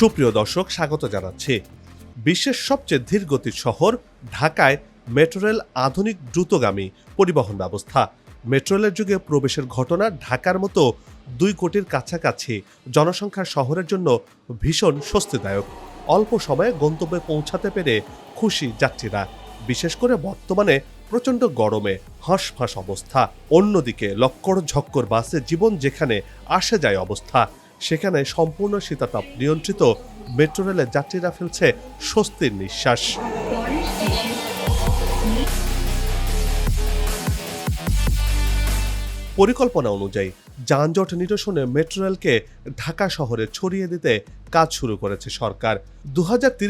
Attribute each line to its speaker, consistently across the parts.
Speaker 1: সুপ্রিয় দর্শক, স্বাগত জানাচ্ছি। বিশ্বের সবচেয়ে ধীরগতির শহর ঢাকায় মেট্রো রেল আধুনিক দ্রুতগামী পরিবহন ব্যবস্থা। মেট্রো রেলের যুগে প্রবেশের ঘটনা ঢাকার মতো দুই কোটির কাছাকাছি। জনসংখ্যার শহরের জন্য ভীষণ স্বস্তিদায়ক। অল্প সময়ে গন্তব্যে পৌঁছাতে পেরে খুশি যাত্রীরা। বিশেষ করে বর্তমানে প্রচণ্ড গরমে হাঁসফাঁস অবস্থা। অন্যদিকে লক্কর ঝক্কর বাসে জীবন যেখানে আসে যায় অবস্থা। সেখানে সম্পূর্ণ শীতাতাপ নিয়ন্ত্রিত মেট্রো রেলের যাত্রীরা ফেলছে স্বস্তির নিঃশ্বাস। পরিকল্পনা অনুযায়ী যানজট নিরসনে মেট্রো রেলকে ঢাকা শহরে ছড়িয়ে দিতে কাজ শুরু করেছে সরকার। দু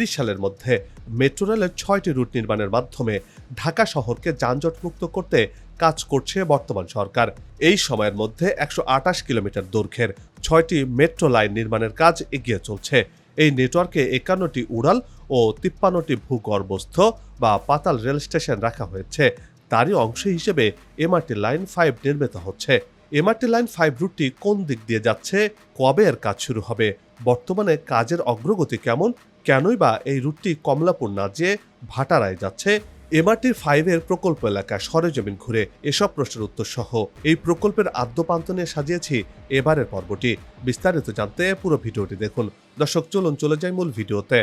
Speaker 1: সালের মধ্যে মেট্রো রেলের ছয়টি রুট নির্মাণের মাধ্যমে ঢাকা শহরকে যানজট মুক্ত করতে কাজ করছে বর্তমান সরকার। এই সময়ের মধ্যে একশো আটাশ কিলোমিটার দৈর্ঘ্যের ছয়টি মেট্রো লাইন নির্মাণের কাজ এগিয়ে চলছে। এই নেটওয়ার্কে একান্নটি উড়াল ও তিপ্পান্নটি ভূগর্ভস্থ বা পাতাল রেল স্টেশন রাখা হয়েছে। তারই অংশ হিসেবে এমআরটি লাইন ফাইভ নির্মিত হচ্ছে। এমআরটি লাইন ফাইভ রুটটি কোন দিক দিয়ে যাচ্ছে, কবে এর কাজ শুরু হবে, বর্তমানে কাজের অগ্রগতি কেমন, কেনই বা এই রুটটি কমলাপুর না যেয়ে ভাটারায় যাচ্ছে এমআরটির ফাইভের প্রকল্প এলাকা সরেজমিন ঘুরে এসব প্রশ্নের উত্তর সহ এই প্রকল্পের আদ্যপান্ত নিয়ে সাজিয়েছি এবারের পর্বটি। বিস্তারিত জানতে পুরো ভিডিওটি দেখুন। দর্শক, চলুন চলে যাই মূল ভিডিওতে।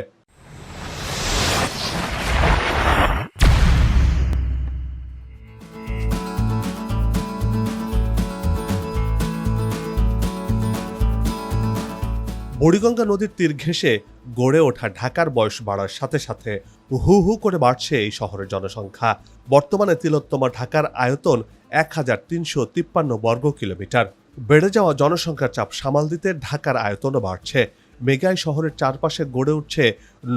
Speaker 1: বুড়িগঙ্গা নদীর তীর ঘেঁষে গড়ে ওঠা ঢাকার বয়স বাড়ার সাথে সাথে হু হু করে বাড়ছে এই শহরের জনসংখ্যা। বর্তমানে তিলোত্তমা ঢাকার আয়তন এক হাজার তিনশো তিপ্পান্ন বর্গ কিলোমিটার। বেড়ে যাওয়া জনসংখ্যার চাপ সামাল দিতে ঢাকার আয়তনও বাড়ছে। মেগাই শহরের চারপাশে গড়ে উঠছে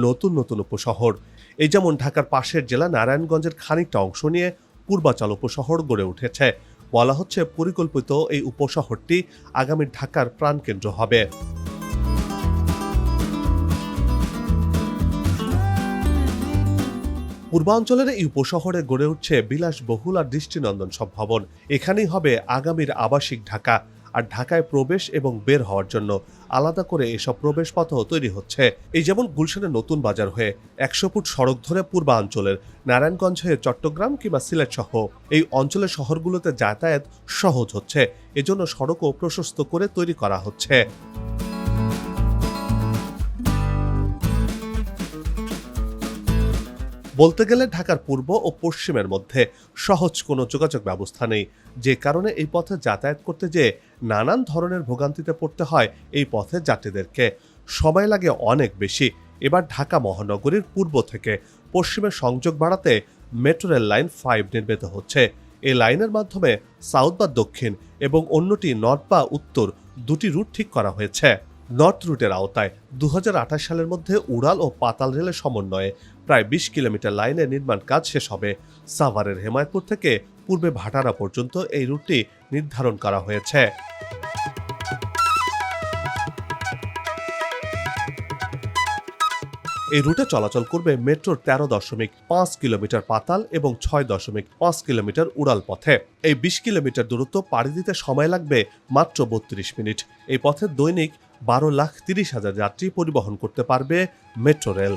Speaker 1: নতুন নতুন উপশহর। এই যেমন ঢাকার পাশের জেলা নারায়ণগঞ্জের খানিকটা অংশ নিয়ে পূর্বাচল উপশহর গড়ে উঠেছে। বলা হচ্ছে পরিকল্পিত এই উপশহরটি আগামী ঢাকার প্রাণকেন্দ্র হবে। পূর্বাঞ্চলের এই উপশহরে গড়ে উঠছে বিলাসবহুল আর দৃষ্টিনন্দন সব ভবন। এখানেই হবে আগামীর আবাসিক ঢাকা। আর ঢাকায় প্রবেশ এবং বের হওয়ার জন্য আলাদা করে এসব প্রবেশ পথও তৈরি হচ্ছে। এই যেমন গুলশানের নতুন বাজার হয়ে একশো ফুট সড়ক ধরে পূর্বাঞ্চলের নারায়ণগঞ্জ হয়ে চট্টগ্রাম কিংবা সিলেট সহ এই অঞ্চলের শহরগুলোতে যাতায়াত সহজ হচ্ছে। এজন্য সড়কও প্রশস্ত করে তৈরি করা হচ্ছে। বলতে গেলে ঢাকার পূর্ব ও পশ্চিমের মধ্যে সহজ কোনো যোগাযোগ ব্যবস্থা নেই। যে কারণে এই পথে যাতায়াত করতে যেয়ে নানান ধরনের ভোগান্তিতে পড়তে হয় এই পথে যাত্রীদেরকে। সময় লাগে অনেক বেশি। এবার ঢাকা মহানগরীর পূর্ব থেকে পশ্চিমে সংযোগ বাড়াতে মেট্রো রেল লাইন ফাইভ নির্মিত হচ্ছে। এই লাইনের মাধ্যমে সাউথ বা দক্ষিণ এবং অন্যটি নর্থ বা উত্তর দুটি রুট ঠিক করা হয়েছে। নর্থ রুটের আওতায় দু হাজার আঠাশ সালের মধ্যে উড়াল ও পাতাল রেলের সমন্বয়ে প্রায় বিশ কিলোমিটার লাইনের নির্মাণ কাজ শেষ হবে। সাভারের হেমায়তপুর থেকে পূর্বে ভাটারা পর্যন্ত এই রুটটি নির্ধারণ করা হয়েছে। এই রুটে চলাচল করবে মেট্রোর তেরো দশমিক পাঁচ কিলোমিটার পাতাল এবং ছয় দশমিক পাঁচ কিলোমিটার উড়াল পথে। এই বিশ কিলোমিটার দূরত্ব পাড়ি দিতে সময় লাগবে মাত্র বত্রিশ মিনিট। এই পথে দৈনিক বারো লাখ তিরিশ হাজার যাত্রী পরিবহন করতে পারবে মেট্রো রেল।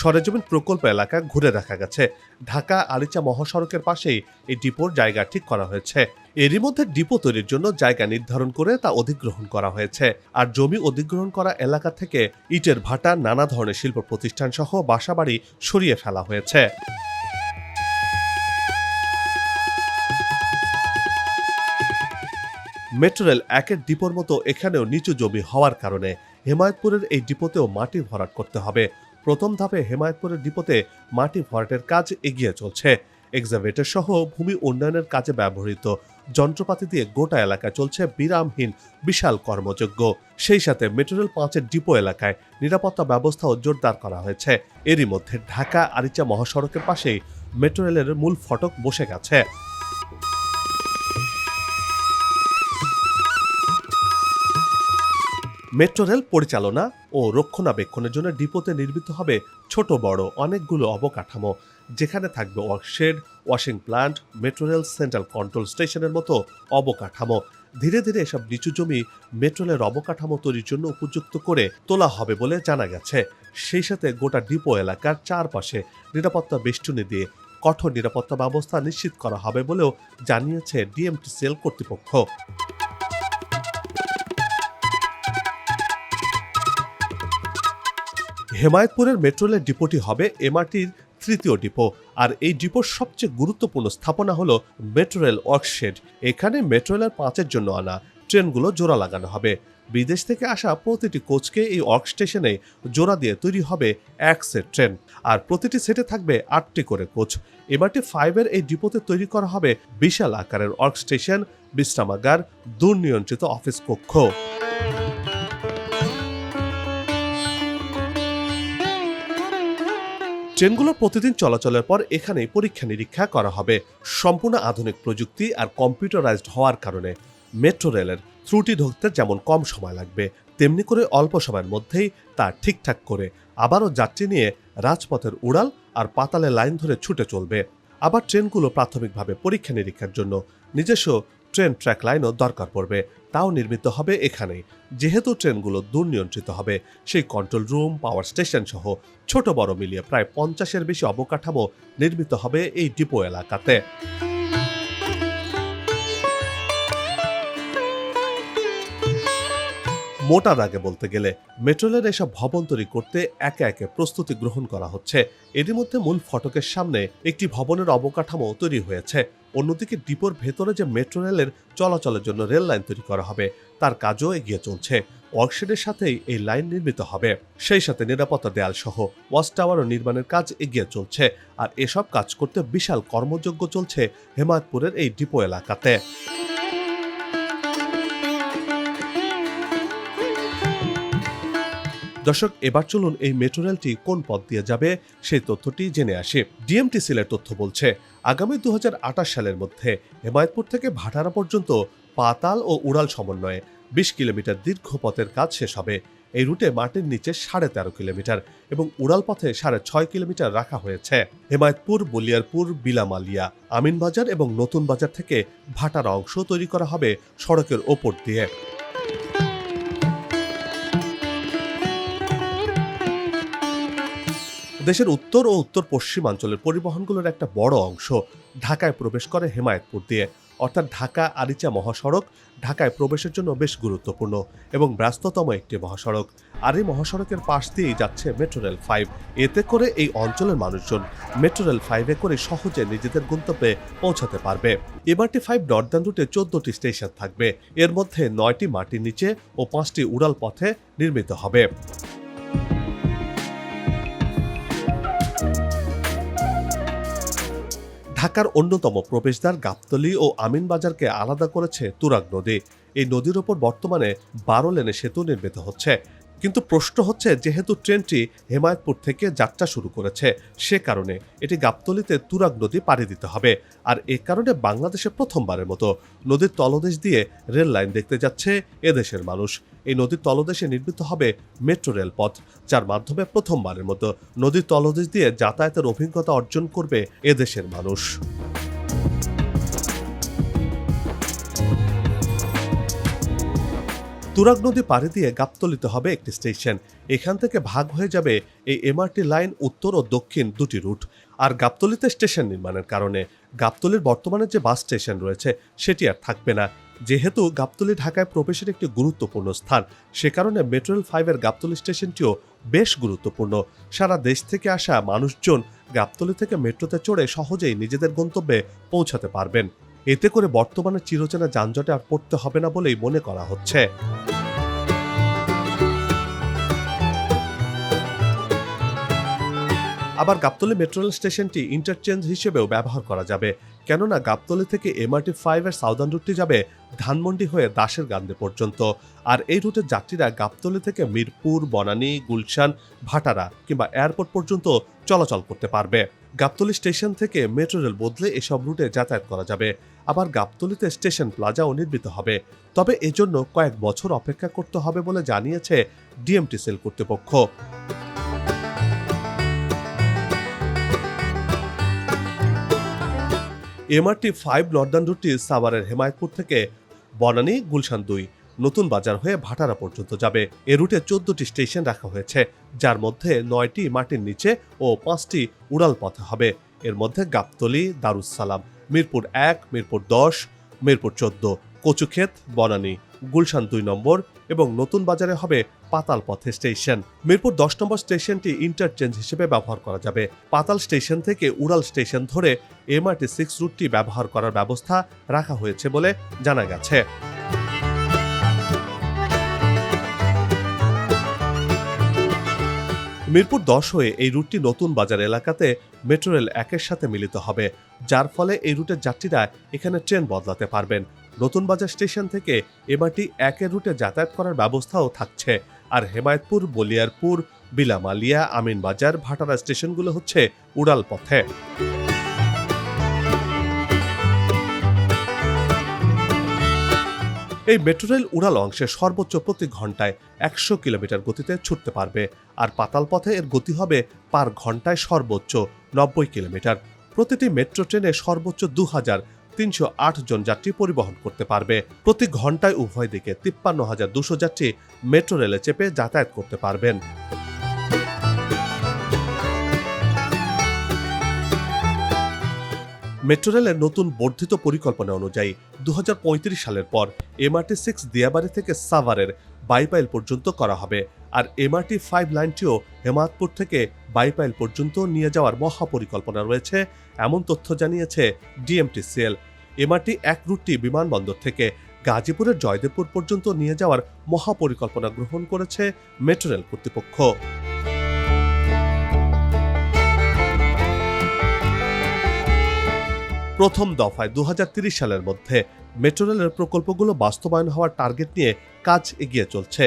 Speaker 1: সরেজমিন প্রকল্প এলাকা ঘুরে দেখা গেছে। ঢাকা আলিচা মহাসড়কের পাশেই এই ডিপোর জায়গা ঠিক করা হয়েছে। এরই মধ্যে ডিপো তৈরির জন্য জায়গা নির্ধারণ করে তা অধিগ্রহণ করা হয়েছে। আর জমি অধিগ্রহণ করা এলাকা থেকে ইটের ভাটা, নানা ধরনের শিল্প প্রতিষ্ঠান সহ বাসাবাড়ি সরিয়ে ফেলা হয়েছে। মেট্রো রেল একের ডিপোর মতো এখানেও নিচু জমি হওয়ার কারণে হেমায়তপুরের এই ডিপোতেও মাটি ভরাট করতে হবে। প্রথম ধাপে হেমায়তপুরের ডিপোতে মাটি ভরাটের কাজ এগিয়ে চলছে। এক্সাভেটর সহ ভূমি উন্নয়নের কাজে ব্যবহৃত যন্ত্রপাতি দিয়ে গোটা এলাকায় চলছে বিরামহীন, বিশাল কর্মযজ্ঞ। সেই সাথে মেট্রো রেল পাঁচের ডিপো এলাকায় নিরাপত্তা ব্যবস্থাও জোরদার করা হয়েছে। এরই মধ্যে ঢাকা আরিচা মহাসড়কের পাশেই মেট্রো রেলের মূল ফটক বসে গেছে। মেট্রো রেল পরিচালনা ও রক্ষণাবেক্ষণের জন্য ডিপোতে নির্মিত হবে ছোট, বড় অনেকগুলো অবকাঠামো। যেখানে থাকবে workshed, washing plant, metro rail central control স্টেশনের মতো অবকাঠামো। ধীরে ধীরে এসব নিচু জমি মেট্রো রেলের অবকাঠামো তৈরির জন্য উপযুক্ত করে তোলা হবে বলে জানা গেছে। সেই সাথে গোটা ডিপো এলাকার চারপাশে নিরাপত্তা বেষ্টনী দিয়ে কঠোর নিরাপত্তা ব্যবস্থা নিশ্চিত করা হবে বলেও জানিয়েছে ডিএমটিসিএল কর্তৃপক্ষ। হেমায়তপুরের মেট্রো রেলের ডিপোটি হবে এমআরটির তৃতীয় ডিপো, আর এই ডিপোর সবচেয়ে গুরুত্বপূর্ণ স্থাপনা হলো মেট্রো রেল ওয়ার্কশেড। এখানে মেট্রো রেলের পাঁচের জন্য আনা ট্রেনগুলো জোড়া লাগানো হবে। বিদেশ থেকে আসা প্রতিটি কোচকে এই ওয়ার্ক স্টেশনে জোড়া দিয়ে তৈরি হবে এক সেট ট্রেন, আর প্রতিটি সেটে থাকবে আটটি করে কোচ। এমআরটি ফাইভের এই ডিপোতে তৈরি করা হবে বিশাল আকারের ওয়ার্ক স্টেশন বিশ্রামাগার, দুর্নিয়ন্ত্রিত অফিস কক্ষ। ট্রেনগুলো প্রতিদিন চলাচলের পর এখানেই পরীক্ষা নিরীক্ষা করা হবে। সম্পূর্ণ আধুনিক প্রযুক্তি আর কম্পিউটারাইজড হওয়ার কারণে মেট্রো রেলের ত্রুটি ঢুকতে যেমন কম সময় লাগবে, তেমনি করে অল্প সময়ের মধ্যেই তা ঠিকঠাক করে আবারও যাত্রী নিয়ে রাজপথের উড়াল আর পাতালে লাইন ধরে ছুটে চলবে। আবার ট্রেনগুলো প্রাথমিকভাবে পরীক্ষা নিরীক্ষার জন্য নিজস্ব ট্রেন ট্র্যাক লাইনও দরকার পড়বে। তাও নির্মিত হবে এখানেই। যেহেতু ট্রেনগুলো দুর্নিয়ন্ত্রিত হবে, সেই কন্ট্রোল রুম পাওয়ার স্টেশন সহ ছোট বড় মিলিয়ে প্রায় পঞ্চাশের বেশি অবকাঠামো নির্মিত হবে এই ডিপো এলাকাতে। মোটা দাগে বলতে গেলে, মেট্রোলের এসব ভবন তৈরি করতে একে একে প্রস্তুতি গ্রহণ করা হচ্ছে। এরই মধ্যে মূল ফটকের সামনে একটি ভবনের অবকাঠামো তৈরি হয়েছে। অন্যদিকে ডিপোর ভেতরে যে মেট্রো রেলের চলাচলের জন্য রেল লাইন তৈরি করা হবে, তার কাজও এগিয়ে চলছে। ওয়ার্কশেডের সাথেই এই লাইন নির্মিত হবে। সেই সাথে নিরাপত্তা দেয়াল সহ ওয়াচ টাওয়ারও নির্মাণের কাজ এগিয়ে চলছে আর এসব কাজ করতে বিশাল কর্মযজ্ঞ চলছে হেমায়তপুরের এই ডিপো এলাকাতে। দর্শক, এবার চলুন এই মেট্রো রেলটি কোন পথ দিয়ে যাবে সেই তথ্যটি জেনে আসি। ডিএমটিসিলের তথ্য বলছে, আগামী দুহাজার আঠাশ সালের মধ্যে হেমায়তপুর থেকে ভাটারা পর্যন্ত পাতাল ও উড়াল সমন্বয়ে বিশ কিলোমিটার দীর্ঘ পথের কাজ শেষ হবে। এই রুটে মাটির নিচে সাড়ে তেরো কিলোমিটার এবং উড়াল পথে সাড়ে ছয় কিলোমিটার রাখা হয়েছে। হেমায়তপুর, বলিয়ারপুর, বিলামালিয়া, আমিনবাজার এবং নতুন বাজার থেকে ভাটারা অংশ তৈরি করা হবে সড়কের ওপর দিয়ে। দেশের উত্তর ও উত্তর পশ্চিমাঞ্চলের পরিবহনগুলোর একটা বড় অংশ ঢাকায় প্রবেশ করে হেমায়তপুর দিয়ে। অর্থাৎ ঢাকা আরিচা মহাসড়ক ঢাকায় প্রবেশের জন্য বেশ গুরুত্বপূর্ণ এবং ব্যস্ততম একটি মহাসড়ক। আর এই মহাসড়কের পাশ দিয়েই যাচ্ছে মেট্রো রেল ফাইভ। এতে করে এই অঞ্চলের মানুষজন মেট্রো রেল ফাইভে করে সহজে নিজেদের গন্তব্যে পৌঁছাতে পারবে। এবারটি ফাইভ নর্দার্ন রুটে চোদ্দটি স্টেশন থাকবে। এর মধ্যে নয়টি মাটির নিচে ও পাঁচটি উড়াল পথে নির্মিত হবে। ঢাকার অন্যতম প্রবেশদ্বার গাবতলী ও আমিনবাজারকে আলাদা করেছে তুরাগ নদী। এই নদীর ওপর বর্তমানে বারো লেনে সেতু নির্মিত হচ্ছে। কিন্তু প্রশ্ন হচ্ছে যেহেতু ট্রেনটি হেমায়তপুর থেকে যাত্রা শুরু করেছে, সে কারণে এটি গাবতলীতে তুরাগ নদী পাড়ি দিতে হবে। আর এ কারণে বাংলাদেশে প্রথমবারের মতো নদীর তলদেশ দিয়ে রেল লাইন দেখতে যাচ্ছে এদেশের মানুষ। এই নদীর তলদেশে নির্মিত হবে মেট্রো রেলপথ, যার মাধ্যমে প্রথমবারের মতো নদীর তলদেশ দিয়ে যাতায়াতের অভিজ্ঞতা অর্জন করবে এদেশের মানুষ। তুরাগ নদী পাড়ি দিয়ে গাবতলিতে হবে একটি স্টেশন। এখান থেকে ভাগ হয়ে যাবে এই এমআরটি লাইন উত্তর ও দক্ষিণ দুটি রুট। আর গাবতলিতে স্টেশন নির্মাণের কারণে গাবতলির বর্তমানে যে বাস স্টেশন রয়েছে, সেটি আর থাকবে না। যেহেতু গাবতলি ঢাকায় প্রবেশের একটি গুরুত্বপূর্ণ স্থান, সে কারণে মেট্রো রেল ফাইভের গাবতলি স্টেশনটিও বেশ গুরুত্বপূর্ণ। সারা দেশ থেকে আসা মানুষজন গাবতলি থেকে মেট্রোতে চড়ে সহজেই নিজেদের গন্তব্যে পৌঁছাতে পারবেন। এতে করে বর্তমানে চিরচেনা যানজটে আর পড়তে হবে না বলেই মনে করা হচ্ছে। আবার গাবতলী মেট্রো রেল স্টেশনটি ইন্টারচেঞ্জ হিসেবেও ব্যবহার করা যাবে। কেননা গাবতলী থেকে এমআরটি ফাইভ এর সাউদার্ন রুটটি যাবে ধানমন্ডি হয়ে দাসের গান্ধে পর্যন্ত। আর এই রুটের যাত্রীরা গাবতলী থেকে মিরপুর, বনানী, গুলশান, ভাটারা কিংবা এয়ারপোর্ট পর্যন্ত চলাচল করতে পারবে। গাবতলি স্টেশন থেকে মেট্রো রেল বদলে এসব রুটে যাতায়াত করা যাবে। আবার গাবতলিতে স্টেশন প্লাজাও নির্মিত হবে। তবে এজন্য কয়েক বছর অপেক্ষা করতে হবে বলে জানিয়েছে ডিএমটি সেল কর্তৃপক্ষ। এমআরটি ফাইভ নর্দার্ন রুটটি সাভারের হেমায়তপুর থেকে, বনানী, গুলশান দুই। নতুন বাজার হয়ে ভাটারা পর্যন্ত যাবে। এ রুটে চোদ্দটি স্টেশন রাখা হয়েছে। যার মধ্যে নয়টি মাটির নিচে ও পাঁচটি উড়াল পথে হবে। এর মধ্যে গাবতলি দারুসালাম মিরপুর এক, মিরপুর দশ, মিরপুর চোদ্দ, কচুক্ষেত, বনানী, গুলশান দুই নম্বর এবং নতুন বাজারে হবে পাতাল পথে স্টেশন। মিরপুর দশ নম্বর স্টেশনটি ইন্টারচেঞ্জ হিসেবে ব্যবহার করা যাবে। পাতাল স্টেশন থেকে উড়াল স্টেশন ধরে এমআরটি সিক্স রুটটি ব্যবহার করার ব্যবস্থা রাখা হয়েছে বলে জানা গেছে। মিরপুর দশ হয়ে এই রুটটি নতুন বাজার এলাকাতে মেট্রো রেল একের সাথে মিলিত হবে, যার ফলে এই রুটের যাত্রীরা এখানে ট্রেন বদলাতে পারবেন। নতুন বাজার স্টেশন থেকে এবারটি একের রুটে যাতায়াত করার ব্যবস্থাও থাকছে। আর হেমায়তপুর, বলিয়ারপুর, বিলামালিয়া, আমিনবাজার, ভাটারা স্টেশনগুলো হচ্ছে উড়াল পথে। এই মেট্রো রেল উড়াল অংশে সর্বোচ্চ প্রতি ঘন্টায় একশো কিলোমিটার গতিতে ছুটতে পারবে। আর পাতাল পথে এর গতি হবে পার ঘন্টায় সর্বোচ্চ নব্বই কিলোমিটার। প্রতিটি মেট্রো ট্রেনে সর্বোচ্চ দু হাজার তিনশো আট জন যাত্রী পরিবহন করতে পারবে। প্রতি ঘন্টায় উভয় দিকে তিপ্পান্ন হাজার দুশো যাত্রী মেট্রো রেলে চেপে যাতায়াত করতে পারবেন। মেট্রো রেলের নতুন বর্ধিত পরিকল্পনা অনুযায়ী দু হাজার পঁয়ত্রিশ সালের পর এমআরটি সিক্স দিয়াবাড়ি থেকে সাভারের বাইপাইল পর্যন্ত করা হবে আর এমআরটি ফাইভ লাইনটিও হেমাতপুর থেকে বাইপাইল পর্যন্ত নিয়ে যাওয়ার মহাপরিকল্পনা রয়েছে, এমন তথ্য জানিয়েছে ডিএমটিসিএল এমআরটি এক রুটটি বিমানবন্দর থেকে গাজীপুরের জয়দেবপুর পর্যন্ত নিয়ে যাওয়ার মহাপরিকল্পনা গ্রহণ করেছে মেট্রো রেল কর্তৃপক্ষ। প্রথম দফায় দু সালের মধ্যে মেট্রো রেলের প্রকল্পগুলো বাস্তবায়ন হওয়ার টার্গেট নিয়ে কাজ এগিয়ে চলছে।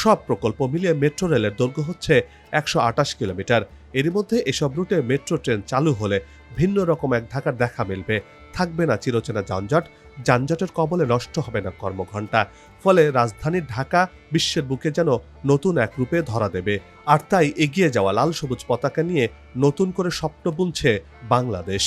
Speaker 1: সব প্রকল্প মিলিয়ে মেট্রো রেলের দৈর্ঘ্য হচ্ছে একশো আটাশ কিলোমিটার। এরই মধ্যে এসব রুটে মেট্রো ট্রেন চালু হলে ভিন্ন রকম এক ঢাকার দেখা মিলবে। থাকবে না চিরচেনা যানজট। যানজটের কবলে নষ্ট হবে না কর্মঘণ্টা। ফলে রাজধানীর ঢাকা বিশ্বের বুকে যেন নতুন এক রূপে ধরা দেবে। আর তাই এগিয়ে যাওয়া লাল সবুজ পতাকা নিয়ে নতুন করে স্বপ্ন বুনছে বাংলাদেশ।